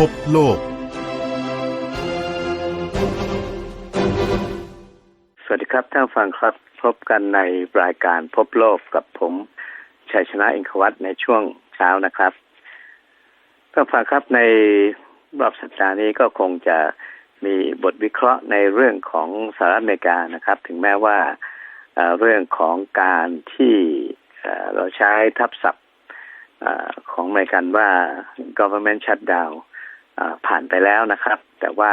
พบโลก สวัสดีครับท่านผู้ฟังครับพบกันในรายการพบโลกกับผมชัยชนะอิงควัตในช่วงเช้านะครับท่านผู้ฟังครับในรอบสัปดาห์นี้ก็คงจะมีบทวิเคราะห์ในเรื่องของสหรัฐอเมริกานะครับ ถึงแม้ว่าเรื่องของการที่เราใช้ทับศัพท์ของอเมริกันว่า government shutdown ผ่านไปแล้วนะครับ แต่ว่า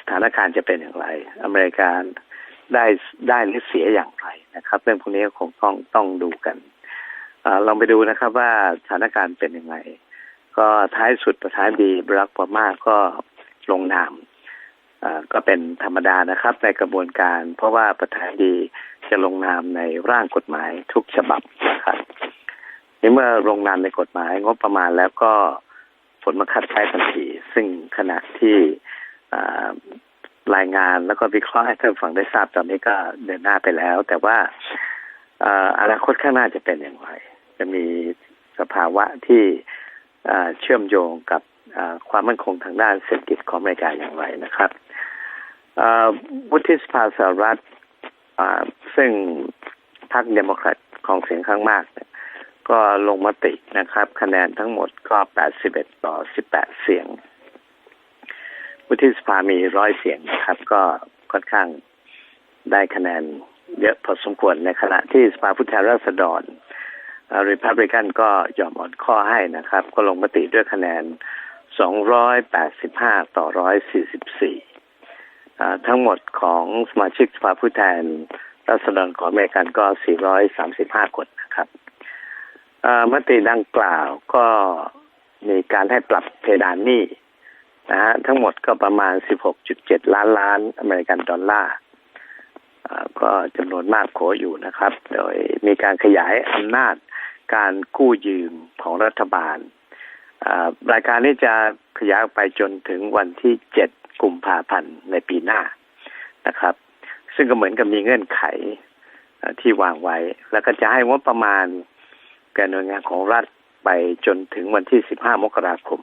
สถานการณ์จะเป็นอย่างไร อเมริกาได้ได้หรือเสียอย่างไรนะครับ เรื่องพวกนี้คงต้องต้องดูกันอลองไปดูนะครับว่าสถานการณ์เป็นยังไง ก็ท้ายสุดประธานดีบรักปามาก็ลงนามก็เป็นธรรมดานะครับในกระบวนการ เพราะว่าประธานดีจะลงนามในร่างกฎหมายทุกฉบับนะครับนี่เมื่อลงนามในกฎหมายงบประมาณแล้วก็ ผลบังคับใช้ทันที ซึ่งขณะที่รายงานแล้วก็วิเคราะห์ให้ท่านฟังได้ทราบตอนนี้ก็เดินหน้าไปแล้ว แต่ว่าอนาคตข้างหน้าจะเป็นอย่างไร จะมีสภาวะที่เชื่อมโยงกับความมั่นคงทางด้านเศรษฐกิจของอเมริกาอย่างไรนะครับวุฒิสภาสหรัฐซึ่งพรรคเดโมแครตของเสียงข้างมากเนี่ย ก็ลงมตินะครับ คะแนนทั้งหมดก็81ต่อ18 เสียงวุฒิสภามีร้อยเสียงนะครับ ก็ค่อนข้างได้คะแนนเยอะพอสมควรในขณะที่สภาผู้แทนราษฎรริพับลิกันก็ยอมอ่อนข้อให้นะครับ ก็ลงมติด้วยคะแนน 285 ต่อ 144อ่าทั้งหมดของสมาชิกสภาผู้แทนราษฎรของอเมริกันก็ 435 คนนะครับ มติดังกล่าวก็มีการให้ปรับเพดานหนี้นะฮะทั้งหมดก็ประมาณ 16.7 ล้านล้านอเมริกันดอลลาร์อ่าก็จำนวนมากโขอยู่นะครับ โดยมีการขยายอำนาจการกู้ยืมของรัฐบาลอ่ารายการนี้จะขยายออกไปจนถึงวันที่ 7 กุมภาพันธ์ในปีหน้านะครับ ซึ่งก็เหมือนกับมีเงื่อนไขที่วางไว้ แล้วก็จะให้งบประมาณ แก่หน่วยงานของรัฐไปจนถึงวันที่ 15 มกราคม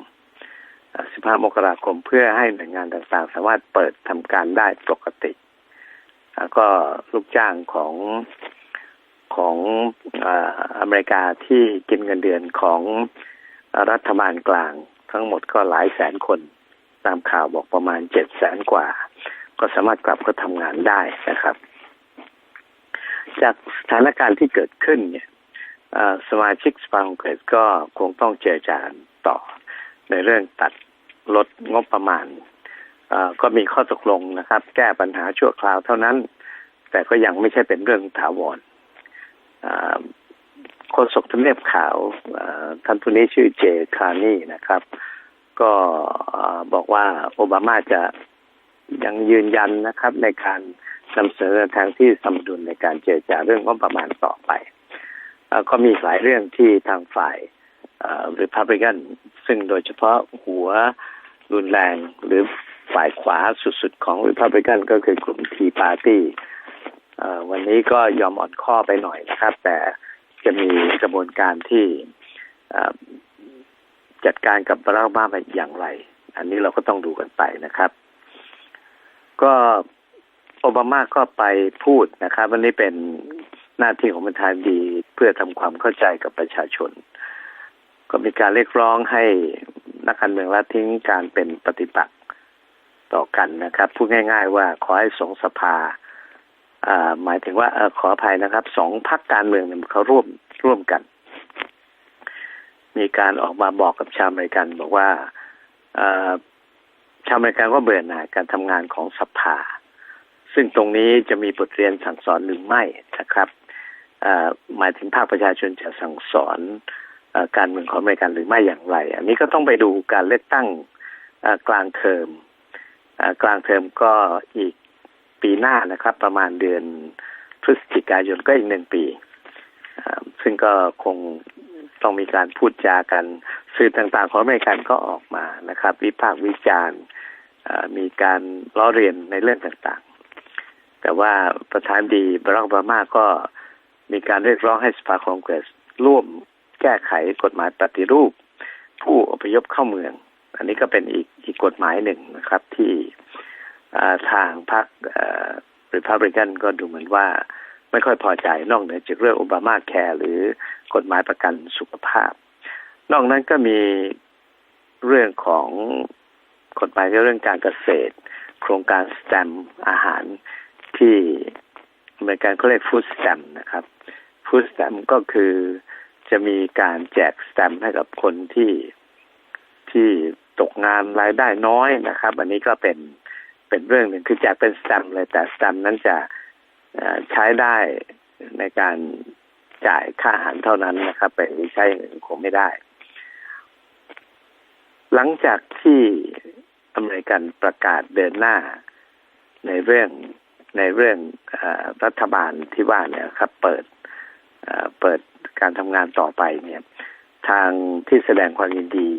15 มกราคมเพื่อให้หน่วยงานต่างๆ สามารถเปิดทำการได้ปกติ แล้วก็ลูกจ้างของของออเมริกาที่กินเงินเดือนของรัฐบาลกลาง ทั้งหมดก็หลายแสนคน ตามข่าวบอกประมาณเจ็ดแสนกว่า ก็สามารถกลับเข้าทำงานได้นะครับ จากสถานการณ์ที่เกิดขึ้นเนี่ย สมาชิกสภาคองเกรสก็คงต้องเจรจาต่อ ในเรื่องตัดลดงบประมาณก็มีข้อตกลงนะครับ แก้ปัญหาชั่วคราวเท่านั้น แต่ก็ยังไม่ใช่เป็นเรื่องถาวรโฆษกทำเนียบขาวท่านผู้นี้ชื่อเจคานี่นะครับ ก็บอกว่าโอบามาจะยังยืนยันนะครับในการนำเสนอทางที่สมดุลในการเจรจาเรื่องงบประมาณต่อไป ก็มีหลายเรื่องที่ทางฝ่ายริพับลิกันซึ่งโดยเฉพาะหัวรุนแรงหรือฝ่ายขวาสุดๆของริพับลิกันก็คือกลุ่มทีปาร์ตี้วันนี้ก็ยอมอ่อนข้อไปหน่อยนะครับ แต่จะมีกระบวนการที่จัดการกับบารักโอบามาอย่างไร อันนี้เราก็ต้องดูกันไปนะครับ ก็โอบามาก็ไปพูดนะครับ วันนี้เป็นหน้าที่ของประธานดี เพื่อทำความเข้าใจกับประชาชน ก็มีการเรียกร้องให้นักการเมืองละทิ้งการเป็นปฏิปักษ์ต่อกันนะครับ พูดง่าย ๆ ว่าขอให้สองสภาอ่าหมายถึงว่าอขออภัยนะครับสองพรรคการเมืองเนี่ยเขาร่วมร่วมกัน มีการออกมาบอกกับชาวอเมริกัน บอกว่าอ่อชาวอเมริกันก็เบื่อหน่ายการทำงานของสภา ซึ่งตรงนี้จะมีบทเรียนสั่งสอนหรือไม่นะครับ หมายถึงภาคประชาชนจะสั่งสอนอการเมืองของอเมริกันหรือไม่อย่างไร อันนี้ก็ต้องไปดูการเลือกตั้งกลางเทอมอกลางเทอมก็อีกปีหน้านะครับ ประมาณเดือนพฤศจิกายนก็อีกหนึ่งปี ซึ่งก็คงต้องมีการพูดจากัน สื่อต่างๆ ของอเมริกันก็ออกมานะครับ วิพากษ์วิจารณ์มีการล้อเรียนในเรื่องต่างๆ แต่ว่าประธานดีบารักโอบามาก็ มีการเรียกร้องให้สภาคองเกรสร่วมแก้ไขกฎหมายปฏิรูป ผู้อพยพเข้าเมือง อันนี้ก็เป็นอีกอีกกฎหมายหนึ่งนะครับที่ทางพรรคริพับลิกันก็ดูเหมือนว่าไม่ค่อยพอใจนอกเหนือจากเรื่องโอบามาแคร์หรือกฎหมายประกันสุขภาพ นอกนั้นก็มีเรื่องของกฎหมายเรื่องการเกษตร โครงการสแตมอาหารที่ อเมริกันเขาเรียกฟู้ดสแตมนะครับฟู้ดสแตมก็คือจะมีการแจกสแตมให้กับคนที่ที่ตกงานรายได้น้อยนะครับ อันนี้ก็เป็นเป็นเรื่องหนึ่งคือแจกเป็นสแตมเลยแต่สแตมนั้นจะใช้ได้ในการจ่ายค่าอาหารเท่านั้นนะครับ ไปใช้อื่นคงไม่ได้ หลังจากที่อเมริกันประกาศเดินหน้าในเรื่อง ในเรื่องอรัฐบาลที่ว่าเนี่ยครับเปิดเปิดการทำงานต่อไปเนี่ย ทางที่แสดงความยินดี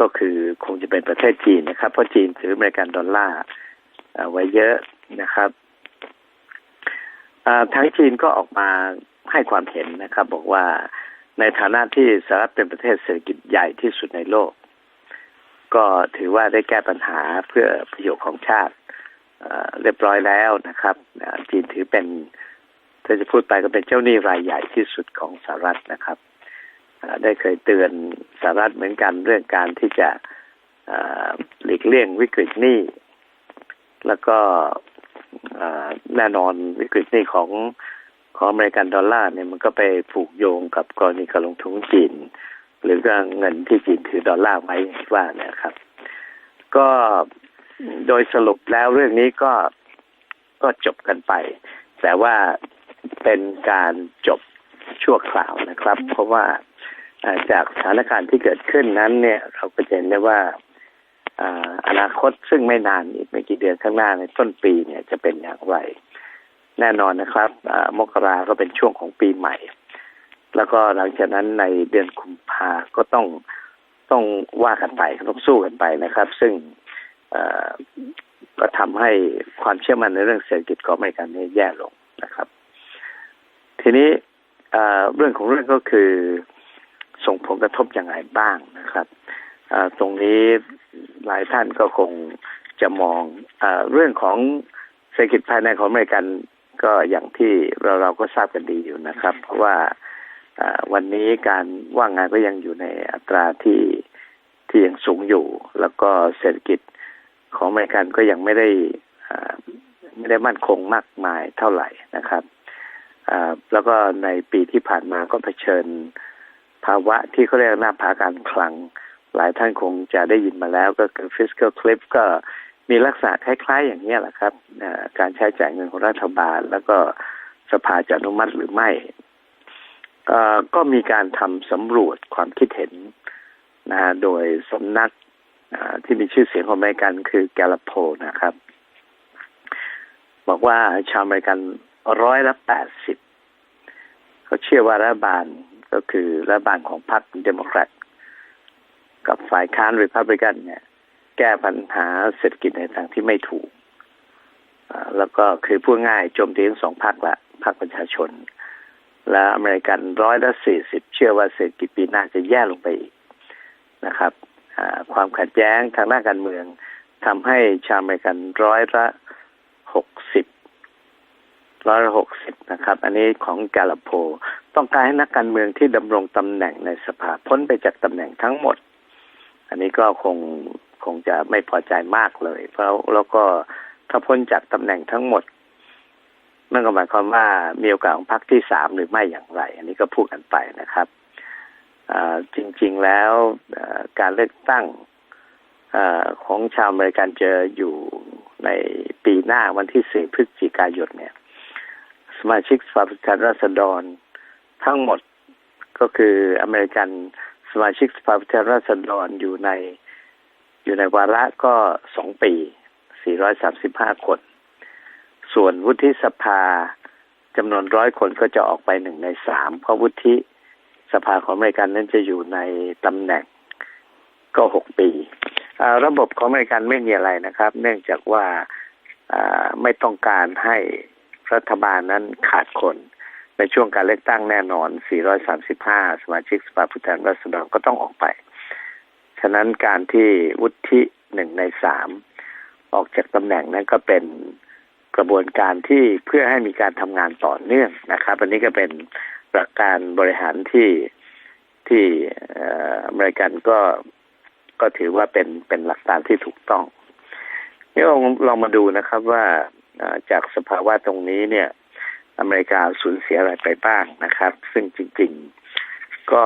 ก็คือคงจะเป็นประเทศจีนนะครับ เพราะจีนถืออเมริกันดอลลาร์ไว้เยอะนะครับทั้งจีนก็ออกมาให้ความเห็นนะครับ บอกว่าในฐานะที่สหรัฐเป็นประเทศเศรษฐกิจใหญ่ที่สุดในโลก ก็ถือว่าได้แก้ปัญหาเพื่อประโยชน์ของชาติ เรียบร้อยแล้วนะครับ จีนถือเป็นถ้าจะพูดไปก็เป็นเจ้าหนี้รายใหญ่ที่สุดของสหรัฐนะครับ ได้เคยเตือนสหรัฐเหมือนกันเรื่องการที่จะหลีกเลี่ยงวิกฤตหนี้ แล้วก็แน่นอนวิกฤตหนี้ของของอเมริกันดอลลาร์เนี่ยมันก็ไปผูกโยงกับกรณีการลงทุนจีน หรือก็เงินที่จีนถือดอลลาร์ไว้ว่าเนี่ยครับ ก็ โดยสรุปแล้วเรื่องนี้ก็ก็จบกันไป แต่ว่าเป็นการจบชั่วคราวนะครับ เพราะว่าจากสถานการณ์ที่เกิดขึ้นนั้นเนี่ย เราก็เห็นได้ว่าอนาคตซึ่งไม่นานอีกไม่กี่เดือนข้างหน้าในต้นปีเนี่ยจะเป็นอย่างไร แน่นอนนะครับมกราก็เป็นช่วงของปีใหม่ แล้วก็หลังจากนั้นในเดือนกุมภาก็ต้องต้องว่ากันไปต้องสู้กันไปนะครับ ซึ่ง ก็ทำให้ความเชื่อมั่นในเรื่องเศรษฐกิจของอเมริกันนี่แย่ลงนะครับ ทีนี้เรื่องของเรื่องก็คือส่งผลกระทบอยังไงบ้างนะครับตรงนี้หลายท่านก็คงจะมองอเรื่องของเศรษฐกิจภายในของอเมริกันก็อย่างที่เราเราก็ทราบกันดีอยู่นะครับ เพราะว่าวันนี้การว่างงานก็ยังอยู่ในอัตราที่ที่ยังสูงอยู่ แล้วก็เศรษฐกิจ ของอเมริกันก็ยังไม่ได้ไม่ได้มั่นคงมากมายเท่าไหร่นะครับแล้วก็ในปีที่ผ่านมาก็เผชิญภาวะที่เขาเรียกหน้าผาการคลัง หลายท่านคงจะได้ยินมาแล้วก็คือ fiscal cliff ก็มีลักษณะคล้าย ๆ อย่างนี้แหละครับ การใช้จ่ายเงินของรัฐบาล แล้วก็สภาจะอนุมัติหรือไม่ ก็มีการทำสำรวจความคิดเห็นนะโดยสำนัก ที่มีชื่อเสียงของอเมริกันคือแกลโพนะครับ บอกว่าชาวอเมริกันร้อยละแปดสิบเขาเชื่อว่ารัฐบาลก็คือรัฐบาลของพรรคเดโมแครตกับฝ่ายค้านริพับลิกันเนี่ย แก้ปัญหาเศรษฐกิจในทางที่ไม่ถูก แล้วก็คือพูดง่ายโจมตีทั้งสองพรรคละพรรคประชาชน และอเมริกันร้อยละสี่สิบเชื่อว่าเศรษฐกิจปีหน้าจะแย่ลงไปอีกนะครับ ความขัดแย้งทางด้านการเมืองทำให้ชาวอเมริกันร้อยละหกสิบร้อยละหกสิบนะครับ อันนี้ของกาลโพต้องการให้นักการเมืองที่ดำรงตำแหน่งในสภาพ้นไปจากตำแหน่งทั้งหมด อันนี้ก็คงคงจะไม่พอใจมากเลย เพราะแล้วก็ถ้าพ้นจากตำแหน่งทั้งหมดนั่นก็หมายความว่ามีโอกาสของพรรคที่สามหรือไม่อย่างไร อันนี้ก็พูดกันไปนะครับ จริง ๆแล้วการเลือกตั้งอของชาวอเมริกันจะอยู่ในปีหน้าวันที่สี่พฤศจิกายนเนี่ย สมาชิกสภาผู้แทนราษฎรทั้งหมดก็คืออเมริกันสมาชิกสภาผู้แทนราษฎรอยู่ในอยู่ในวาระก็สองปี 435 คน ส่วนวุฒิสภาจำนวนร้อยคนก็จะออกไปหนึ่งในสามเพราะวุฒิ สภาของอเมริกันนั้นจะอยู่ในตำแหน่งก็หกปี ระบบของอเมริกันไม่มีอะไรนะครับ เนื่องจากว่าไม่ต้องการให้รัฐบาลนั้นขาดคน ในช่วงการเลือกตั้งแน่นอน 435 สมาชิกสภาผู้แทนราษฎรก็ต้องออกไป ฉะนั้นการที่วุฒิหนึ่งในสามออกจากตำแหน่งนั้นก็เป็นกระบวนการที่เพื่อให้มีการทำงานต่อเนื่องนะครับ อันนี้ก็เป็น หลักการบริหารที่ที่อเมริกันก็ก็ถือว่าเป็นเป็นหลักการที่ถูกต้องนี่ลองลองมาดูนะครับว่าจากสภาวะตรงนี้เนี่ย อเมริกาสูญเสียอะไรไปบ้างนะครับ ซึ่งจริง ๆ ก็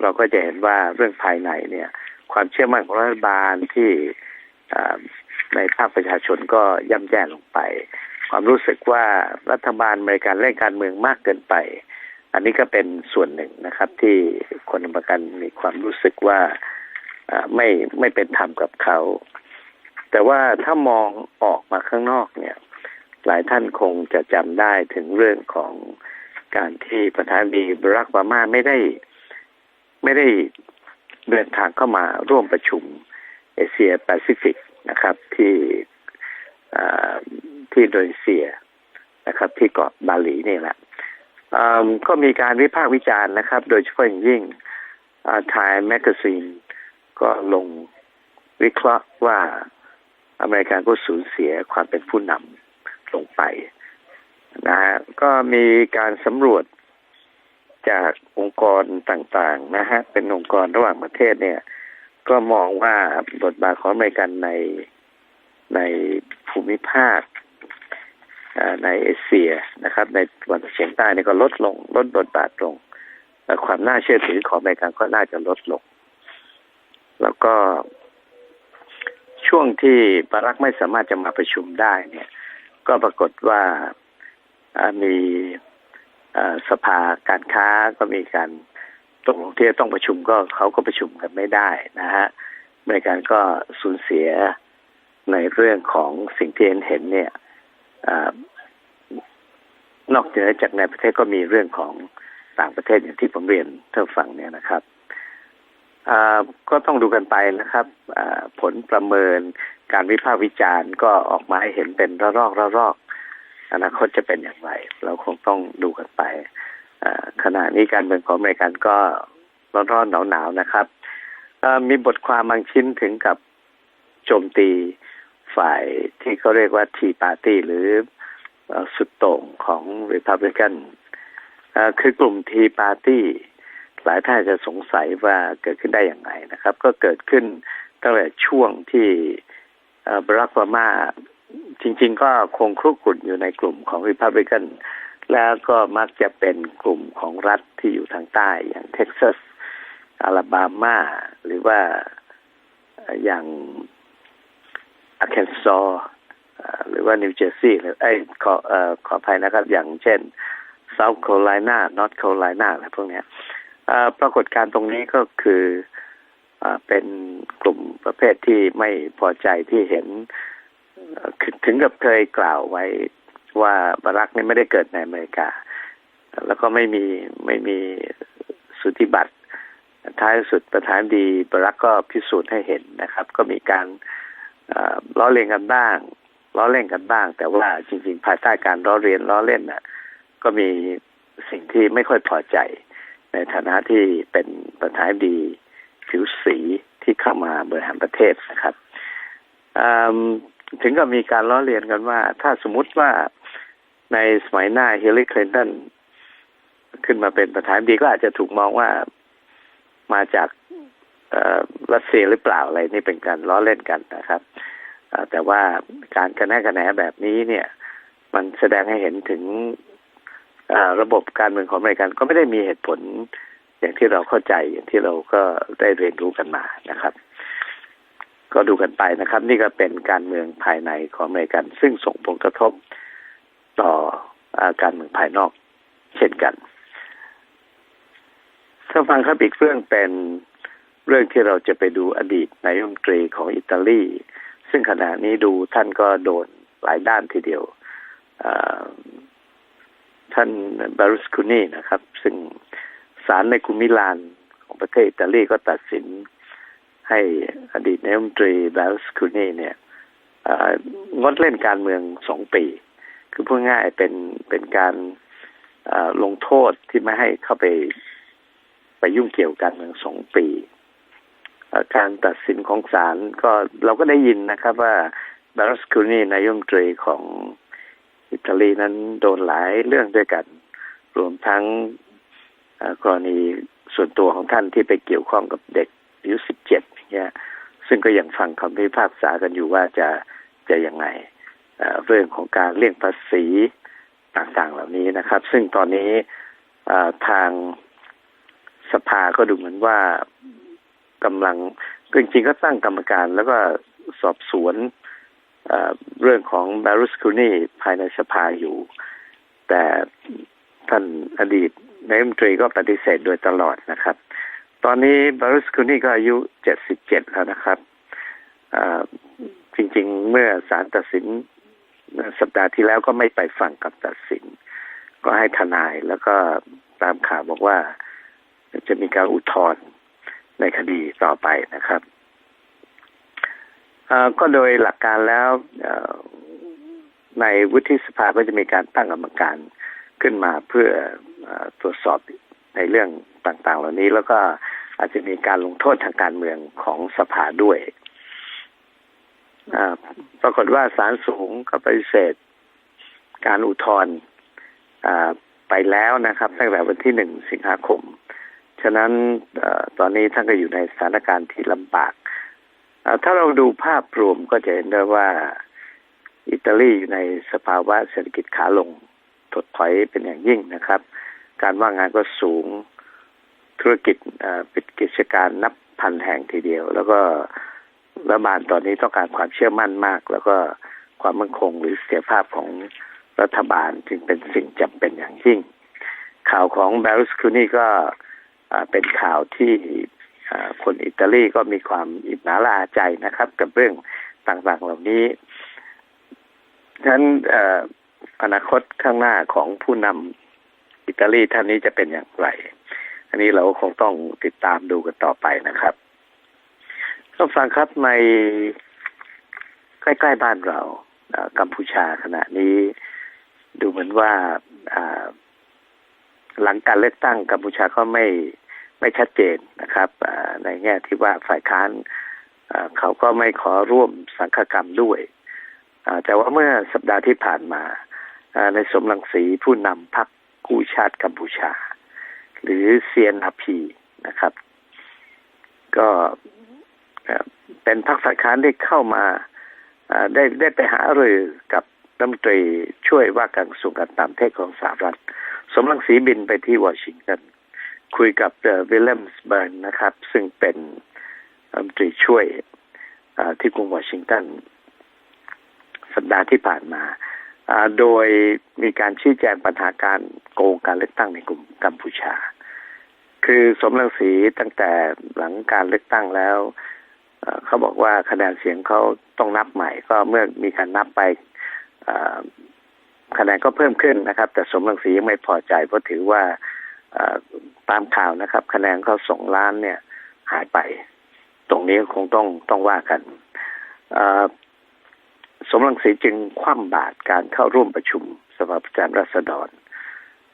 เราก็จะเห็นว่าเรื่องภายในเนี่ย ความเชื่อมั่นของรัฐบาลที่ในภาคประชาชนก็ย่ำแย่ลงไป ความรู้สึกว่ารัฐบาลอเมริกันเล่นการเมืองมากเกินไป อันนี้ก็เป็นส่วนหนึ่งนะครับ ที่คนอเมริกันมีความรู้สึกว่าไม่ไม่เป็นธรรมกับเขา แต่ว่าถ้ามองออกมาข้างนอกเนี่ย หลายท่านคงจะจำได้ถึงเรื่องของการที่ประธานดีบรักบามาไม่ได้ไม่ได้เดินทางเข้ามาร่วมประชุมเอเชียแปซิฟิกนะครับ ที่ที่โดนีเซียนะครับ ที่เกาะบาหลีนี่แหละ ก็มีการวิพากษ์วิจารณ์นะครับ โดยเฉพาะอย่างยิ่งไทม์แมกซีนก็ลงวิเคราะห์ว่าอเมริกันก็สูญเสียความเป็นผู้นำลงไปนะฮะก็มีการสำรวจจากองค์กรต่างๆนะฮะเป็นองค์กรระหว่างประเทศเนี่ย ก็มองว่าบทบาทของอเมริกันในในภูมิภาค ในเอเชียนะครับ ในตะวันตกเฉียงใต้นี่ก็ลดลง ลดบทบาทลงแต่ความน่าเชื่อถือของอเมริกันก็น่าจะลดลง แล้วก็ช่วงที่บารักไม่สามารถจะมาประชุมได้เนี่ย ก็ปรากฏว่ามีสภาการค้าก็มีการตกลงที่จะต้องประชุมก็เขาก็ประชุมกันไม่ได้นะฮะอเมริกันก็สูญเสียในเรื่องของสิ่งที่เห็นเห็นเนี่ย นอกเหนือจากในประเทศก็มีเรื่องของต่างประเทศอย่างที่ผมเรียนเท่าฟังเนี่ยนะครับก็ต้องดูกันไปนะครับผลประเมินการวิพากษ์วิจารณ์ก็ออกมาให้เห็นเป็นระลอกระลอก อนาคตจะเป็นอย่างไร เราคงต้องดูกันไปขณะนี้การเมืองของอเมริกันก็ร้อนๆหนาวๆนาวนะครับมีบทความบางชิ้นถึงกับโจมตี ฝ่ายที่เขาเรียกว่าทีปาร์ตี้หรือสุดโต่งของ Republican อ่าคือกลุ่มทีปาร์ตี้หลายท่านจะสงสัยว่าเกิดขึ้นได้อย่างไรนะครับ ก็เกิดขึ้นตั้งแต่ช่วงที่บรักโอบามาจริง ๆ ก็คงครุกรุ่นอยู่ในกลุ่มของ Republican แล้วก็มักจะเป็นกลุ่มของรัฐที่อยู่ทางใต้อย่างเท็กซัส อลาบามา หรือว่าอย่าง อาร์เคนซอหรือว่านิวเจอร์ซีย์หรือไอ้ยขออขออภัยนะครับ อย่างเช่น South Carolina North Carolina อะไรพวกนี้ปรากฏการณ์ตรงนี้ก็คือเอ่อเป็นกลุ่มประเภทที่ไม่พอใจที่เห็นถึงกับเคยกล่าวไว้ว่าบารักนี่ไม่ได้เกิดในอเมริกา แล้วก็ไม่มีไม่มีสุติบัตรท้ายสุดประธานดีบารักก็พิสูจน์ให้เห็นนะครับ ก็มีการเล้อเลียนกันบ้างล้อเล่นกันบ้าง แต่ว่าจริง ๆ ภายใต้การล้อเลียนล้อเล่นน่ะ ก็มีสิ่งที่ไม่ค่อยพอใจ ในฐานะที่เป็นประธานดีผิวสีที่เข้ามาบริหารประเทศนะครับถึงกับมีการล้อเลียนกันว่า ถ้าสมมุติว่าในสมัยหน้าฮิลลีคลินตันขึ้นมาเป็นประธานดีก็อาจจะถูกมองว่ามาจาก รัสเซียหรือเปล่าอะไรนี่เป็นการล้อเล่นกันนะครับแต่ว่าการกระแนกกระแหนแบบนี้เนี่ย มันแสดงให้เห็นถึงระบบการเมืองของอเมริกันก็ไม่ได้มีเหตุผลอย่างที่เราเข้าใจอย่างที่เราก็ได้เรียนรู้กันมานะครับ ก็ดูกันไปนะครับ นี่ก็เป็นการเมืองภายในของอเมริกัน ซึ่งส่งผลกระทบต่ออาการเมืองภายนอก เช่นกันถ้าฟังครับอีกเรื่องเป็น เรื่องที่เราจะไปดูอดีตนายมนตรีของอิตาลี ซึ่งขณะนี้ดูท่านก็โดนหลายด้านทีเดียว ท่านบารุสคุนีนะครับ ซึ่งศาลในกุมิลานของประเทศอิตาลีก็ตัดสินให้อดีตนายมนตรีบารุสคุนีเนี่ยงดเล่นการเมืองสองปี คือพูดง่ายเป็นเป็นการลงโทษที่ไม่ให้เข้าไปไปยุ่งเกี่ยวกันเมืองสองปี การตัดสินของศาลก็เราก็ได้ยินนะครับว่าบารัสคูนีนายมนตรีของอิตาลีนั้นโดนหลายเรื่องด้วยกัน รวมทั้งกรณีส่วนตัวของท่านที่ไปเกี่ยวข้องกับเด็กอายุสิบเจ็ดเนี่ยซึ่งก็ยังฟังคำพิพากษากันอยู่ว่าจะจะยังไงเรื่องของการเลี่ยงภาษีต่างๆเหล่านี้นะครับ ซึ่งตอนนี้ทางสภาก็ดูเหมือนว่า กำลังจริงๆก็ตั้งกรรมการแล้วก็สอบสวนเเรื่องของบารุสคูนีภายในสภาอยู่ แต่ท่านอดีตนายมนตรีก็ปฏิเสธโดยตลอดนะครับ ตอนนี้บารุสคูนีก็อายุเจ็ดสิบเจ็ดแล้วนะครับจริงๆ เมื่อศาลตัดสินสัปดาห์ที่แล้วก็ไม่ไปฟังคำตัดสิน ก็ให้ทนายแล้วก็ตามข่าวบอกว่าจะมีการอุทธรณ์ ในคดีต่อไปนะครับก็โดยหลักการแล้วในวุฒิสภาก็จะมีการตั้งกรรมการขึ้นมาเพื่ออตรวจสอบในเรื่องต่างๆ เหล่านี้แล้วก็อาจจะมีการลงโทษทางการเมืองของสภาด้วยปรากฏว่าศาลสูงก็ปฏิเสธการอุทธรณ์ไปแล้วนะครับ ตั้งแต่วันที่หนึ่งสิงหาคม ฉะนั้นตอนนี้ท่านก็อยู่ในสถานการณ์ที่ลำบาก ถ้าเราดูภาพรวมก็จะเห็นได้ว่าอิตาลีอยู่ในสภาวะเศรษฐกิจขาลงถดถอยเป็นอย่างยิ่งนะครับ การว่างงานก็สูงธุรกิจปิดกิจการนับพันแห่งทีเดียว แล้วก็รัฐบาลตอนนี้ต้องการความเชื่อมั่นมาก แล้วก็ความมั่นคงหรือเสถียรภาพของรัฐบาลจึงเป็นสิ่งจำเป็นอย่างยิ่ง ข่าวของบารุสคูนี่ก็ เป็นข่าวที่คนอิตาลีก็มีความอิจฉาลาใจนะครับ กับเรื่องต่างๆเหล่านี้ฉะนั้นออนาคตข้างหน้าของผู้นำอิตาลีท่านนี้จะเป็นอย่างไร อันนี้เราคงต้องติดตามดูกันต่อไปนะครับท่านฟังครับในใกล้ๆบ้านเรากัมพูชาขณะนี้ ดูเหมือนว่า หลังการเลือกตั้งกัมพูชาก็ไม่ไม่ชัดเจนนะครับในแง่ที่ว่าฝ่ายค้านเขาก็ไม่ขอร่วมสังฆกรรมด้วยแต่ว่าเมื่อสัปดาห์ที่ผ่านมาในสมรังสีผู้นำพรรคกู้ชาติกัมพูชา หรือ CNRP นอพีนะครับ ก็เป็นพรรคฝ่ายค้านที่เข้ามาอ่าได้ได้ไปหารือกับรัฐมนตรีช่วยว่าการกระทรวงการต่างประเทศของสหรัฐ สมรังสีบินไปที่วอชิงตันคุยกับวิลเลมส์เบิร์นนะครับ ซึ่งเป็นรัฐมนตรีช่วยที่กรุงวอชิงตันสัปดาห์ที่ผ่านมา โดยมีการชี้แจงปัญหาการโกงการเลือกตั้งในกลุ่มกัมพูชา คือสมรังสีตั้งแต่หลังการเลือกตั้งแล้ว เขาบอกว่าคะแนนเสียงเขาต้องนับใหม่ ก็เมื่อมีการนับไป คะแนนก็เพิ่มขึ้นนะครับ แต่สมรังสียังไม่พอใจเพราะถือว่าตามข่าวนะครับ คะแนนเขาสองล้านเนี่ย หายไป ตรงนี้คงต้องต้องว่ากันสมรังสีจึงคว่ำบาตรการเข้าร่วมประชุมสภาผู้แทนราษฎร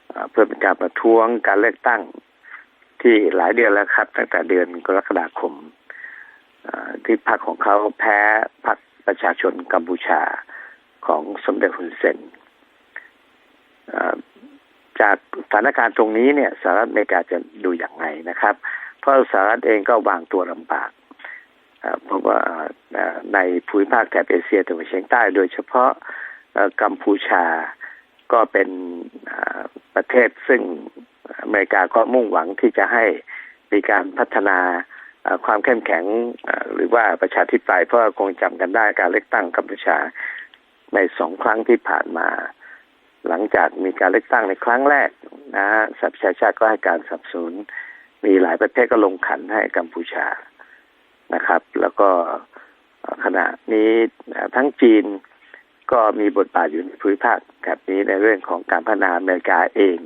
เอ่อเพื่อเป็นการประท้วงการเลือกตั้งที่หลายเดือนแล้วครับ ตั้งแต่เดือนกรกฎาคมที่พรรคของเขาแพ้พรรคประชาชนกัมพูชาของสมเด็จฮุนเซน จากสถานการณ์ตรงนี้เนี่ยสหรัฐอเมริกาจะดูอย่างไรนะครับ เพราะสหรัฐเองก็วางตัวลำบากเพราะว่าในภูมิภาคแถบเอเชียตะวันเฉียงใต้ โดยเฉพาะกัมพูชาก็เป็นประเทศซึ่งอเมริกาก็มุ่งหวังที่จะให้มีการพัฒนาความเข้มแข็งหรือว่าประชาธิปไตยเพราะคงจำกันได้การเลือกตั้งกัมพูชาในสองครั้งที่ผ่านมา จากมีการเลือกตั้งในครั้งแรกนะฮะสหประชาชาติก็ให้การสนับสนุนมีหลายประเทศก็ลงขันให้กัมพูชานะครับ แล้วก็ขณะนี้ทั้งจีนก็มีบทบาทอยู่ในภูมิภาคแบบนี้ในเรื่องของการพัฒนาอเมริกาเอง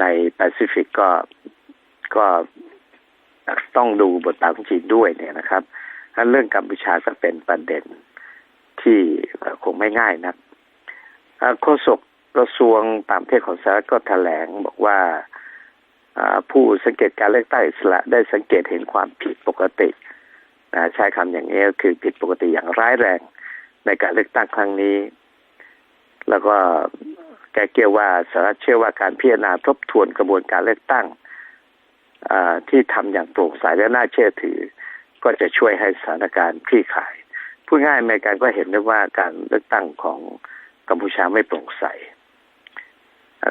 ในแปซิฟิกก็ก็ต้องดูบทบาทของจีนด้วยเนี่ยนะครับฉะนั้นเรื่องกัมพูชาก็เป็นประเด็นที่คงไม่ง่ายนะอ่าโฆษก กระทรวงต่างประเทศของสหรัฐก็แถลงบอกว่าผู้สังเกตการเลือกตั้งอิสระได้สังเกตเห็นความผิดปกติใช้คำอย่างนี้ก็คือผิดปกติอย่างร้ายแรงในการเลือกตั้งครั้งนี้ แล้วก็แกเกี่ยวว่าสหรัฐเชื่อว่าการพิจารณาทบทวนกระบวนการเลือกตั้งที่ทำอย่างโปร่งใสและน่าเชื่อถือ ก็จะช่วยให้สถานการณ์คลี่คลาย พูดง่ายอเมริกันก็เห็นได้ว่าการเลือกตั้งของกัมพูชาไม่โปร่งใส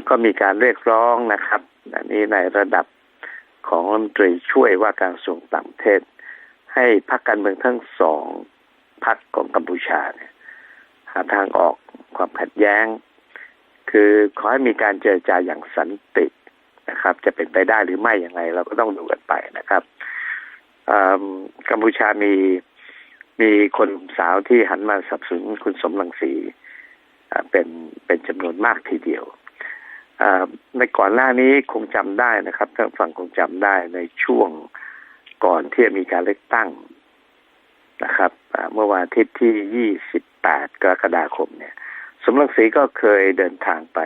ก็มีการเรียกร้องนะครับ อันนี้ในระดับของรัฐมนตรีช่วยว่าการกระทรวงต่างประเทศ ให้พรรคการเมืองทั้งสองพรรคของกัมพูชาเนี่ยหาทางออกความขัดแย้ง คือขอให้มีการเจรจาอย่างสันตินะครับ จะเป็นไปได้หรือไม่อย่างไรเราก็ต้องดูกันไปนะครับกัมพูชามีมีคนสาวที่หันมาสับสนคุณสมรังสีเป็นเป็นจำนวนมากทีเดียว ในก่อนหน้านี้คงจำได้นะครับท่านฟังคงจำได้ในช่วงก่อนที่จะมีการเลือกตั้งนะครับเมื่อวันอาทิตย์ที่ 28 กรกฎาคมเนี่ย สมรังสีก็เคยเดินทางไป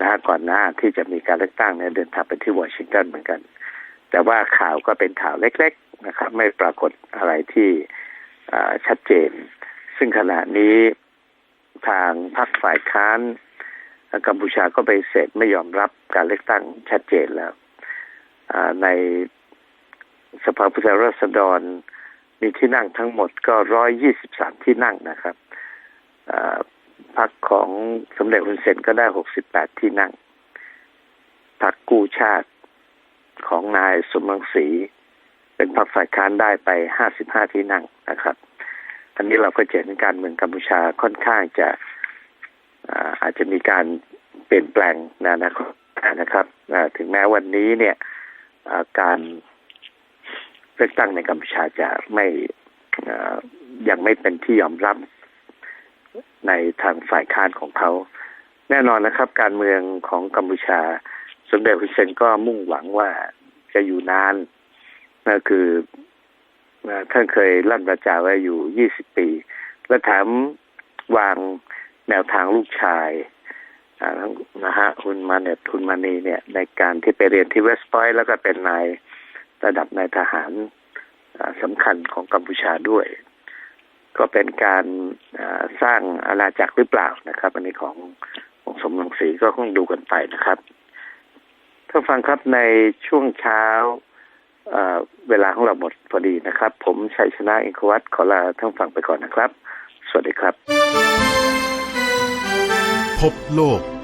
นะฮะก่อนหน้าที่จะมีการเลือกตั้งเนี่ยเดินทางไปที่วอชิงตันเหมือนกัน แต่ว่าข่าวก็เป็นข่าวเล็ก ๆนะครับ ไม่ปรากฏอะไรที่ชัดเจน ซึ่งขณะนี้ทางพรรคฝ่ายค้าน กัมพูชาก็ไปเสร็จไม่ยอมรับการเลือกตั้งชัดเจนแล้วในสภาผู้แทนราษฎรมีที่นั่งทั้งหมดก็ร้อยยี่สิบสามที่นั่งนะครับพรรคของสมเด็จฮุนเซนก็ได้หกสิบแปดที่นั่งพรรคกู้ชาติของนายสมรังสี เป็นพรรคฝ่ายค้านได้ไปห้าสิบห้าที่นั่งนะครับอันนี้เราก็เห็นการเมืองกัมพูชาค่อนข้างจะ อาจจะมีการเปลี่ยนแปลงนอนาคตนะครับถึงแม้วันนี้เนี่ยาการเลือกตั้งในกัมพูชาจะไม่ยังไม่เป็นที่ยอมรับในทางฝ่ายค้านของเขา แน่นอนนะครับ การเมืองของกัมพูชา สมเด็จฮุนเซนก็มุ่งหวังว่าจะอยู่นานนั่นคือท่านเคยลั่นประจาไว้อยู่ 20 ปี และแถมวาง แนวทางลูกชายทั้งนะฮะฮุนมาเนตฮุนมานีเนี่ย ในการที่ไปเรียนที่เวสต์พอยต์แล้วก็เป็นนายระดับนายทหารสำคัญของกัมพูชาด้วย ก็เป็นการสร้างอาณาจักรหรือเปล่านะครับ อันนี้ของของสมรังสีก็คงดูกันไปนะครับท่านฟังครับในช่วงเช้าเวลาของเราหมดพอดีนะครับ ผมชัยชนะอินควัตขอลาท่านฟังไปก่อนนะครับ สวัสดีครับ พบโลก